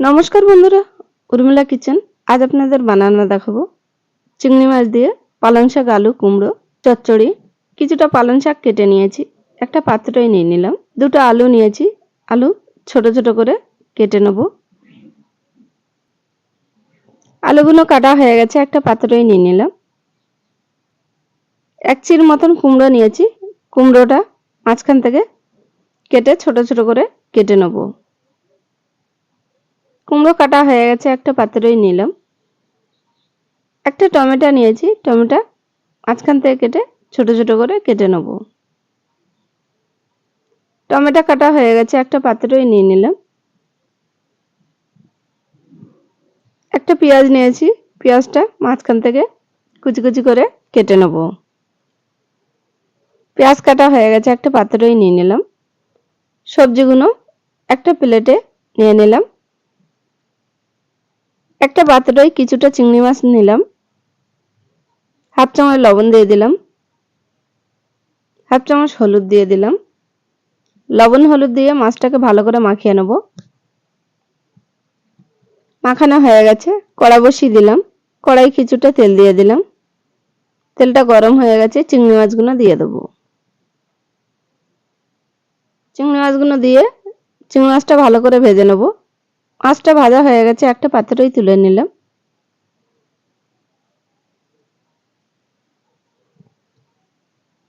নমস্কার বন্ধুরা, উর্মিলা কিচেন। আজ আপনাদের বানানো দেখাবো চিংড়ি মাছ দিয়ে পালং শাক, আলু, কুমড়ো, চচ্চড়ি। কিছুটা পালং শাক কেটে নিয়েছি, একটা পাত্রই নিয়ে নিলাম। দুটো আলু নিয়েছি, আলু ছোট ছোট করে কেটে নেব। আলুগুলো কাটা হয়ে গেছে, একটা পাত্রই নিয়ে নিলাম। এক চির মতন কুমড়ো নিয়েছি, কুমড়োটা মাঝখান থেকে কেটে ছোট ছোট করে কেটে নেব। কুমড়ো কাটা হয়ে গেছে, একটা পাত্রই নিলাম। একটা টমেটো নিয়েছি, টমেটো মাঝখান থেকে কেটে ছোট ছোট করে কেটে নেব। টমেটো কাটা হয়ে গেছে, একটা পাত্রই নিয়ে নিলাম। একটা পেঁয়াজ নিয়েছি, পেঁয়াজটা মাঝখান থেকে কুচি কুচি করে কেটে নেব। পেঁয়াজ কাটা হয়ে গেছে, একটা পাত্রই নিয়ে নিলাম। সবজিগুলো একটা প্লেটে নিয়ে নিলাম। একটা পাত্রয় কিছুটা চিংড়ি মাছ নিলাম। হাফ চামচ লবণ দিয়ে দিলাম। হাফ চামচ হলুদ দিয়ে দিলাম। লবণ হলুদ দিয়ে মাছটাকে ভালো করে মাখিয়ে নেব। মাখানো হয়ে গেছে। কড়া বসিয়ে দিলাম। কড়াই কিছুটা তেল দিয়ে দিলাম। তেলটা গরম হয়ে গেছে। চিংড়ি মাছগুলো দিয়ে দেবো। চিংড়ি মাছগুলো দিয়ে চিংড়ি মাছটা ভালো করে ভেজে নেব। মাছটা ভাজা হয়ে গেছে, একটা পাত্রই তুলে নিলাম।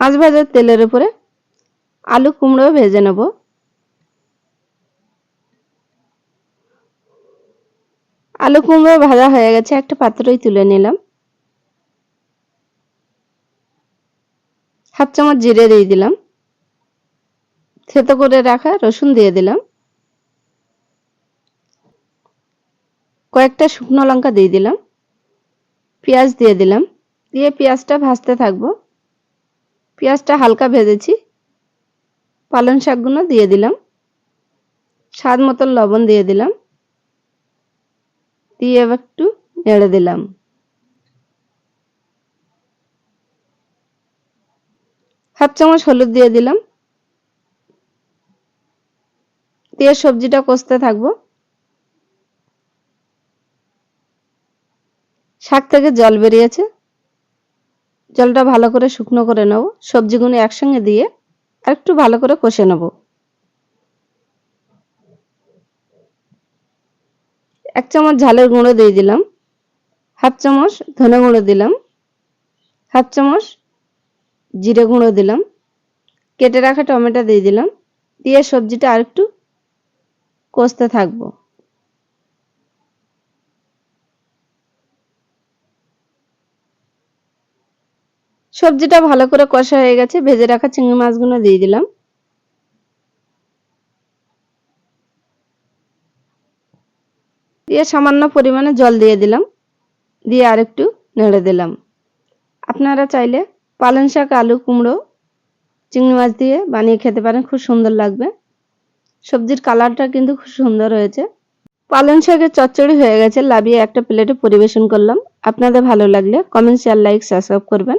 মাছ ভাজার তেলের উপরে আলু কুমড়ো ভেজে নেব। আলু কুমড়ো ভাজা হয়ে গেছে, একটা পাত্রই তুলে নিলাম। হাফ চামচ জিরে দিয়ে দিলাম। থেতো করে রাখা রসুন দিয়ে দিলাম। কয়েকটা শুকনো লঙ্কা দিয়ে দিলাম। পেঁয়াজ দিয়ে দিলাম। দিয়ে পেঁয়াজটা ভাজতে থাকব। পেঁয়াজটা হালকা ভেজেছি। পালং শাকগুলো দিয়ে দিলাম। স্বাদ মতন লবণ দিয়ে দিলাম। দিয়ে একটু নেড়ে দিলাম। হাফ চামচ হলুদ দিয়ে দিলাম। দিয়ে সবজিটা কষতে থাকব। শাক থেকে জল বেরিয়েছে। জলটা ভালো করে শুকনো করে নেব। সবজিগুলো একসঙ্গে দিয়ে আর একটু ভালো করে কষে নেব। এক চামচ ঝালের গুঁড়ো দিয়ে দিলাম। হাফ চামচ ধনে গুঁড়ো দিলাম। হাফ চামচ জিরে গুঁড়ো দিলাম। কেটে রাখা টমেটো দিয়ে দিলাম। দিয়ে সবজিটা আর একটু কষতে থাকব। সবজিটা ভালো করে কষা হয়ে গেছে, ভেজে রাখা চিংড়ি মাছগুলো দিয়ে দিলাম। দিয়ে সামান্য পরিমাণে জল দিয়ে দিলাম, দিয়ে আরেকটু নেড়ে দিলাম। আপনারা চাইলে পালং শাক, আলু, কুমড়ো, চিংড়ি মাছ দিয়ে বানিয়ে খেতে পারেন, খুব সুন্দর লাগবে। সবজির কালারটা কিন্তু খুব সুন্দর হয়েছে। পালং শাকের চচ্চড়ি হয়ে গেছে লাভিয়ে একটা প্লেটে পরিবেশন করলাম। আপনাদের ভালো লাগলে কমেন্ট শেয়ার লাইক সাবস্ক্রাইব করবেন।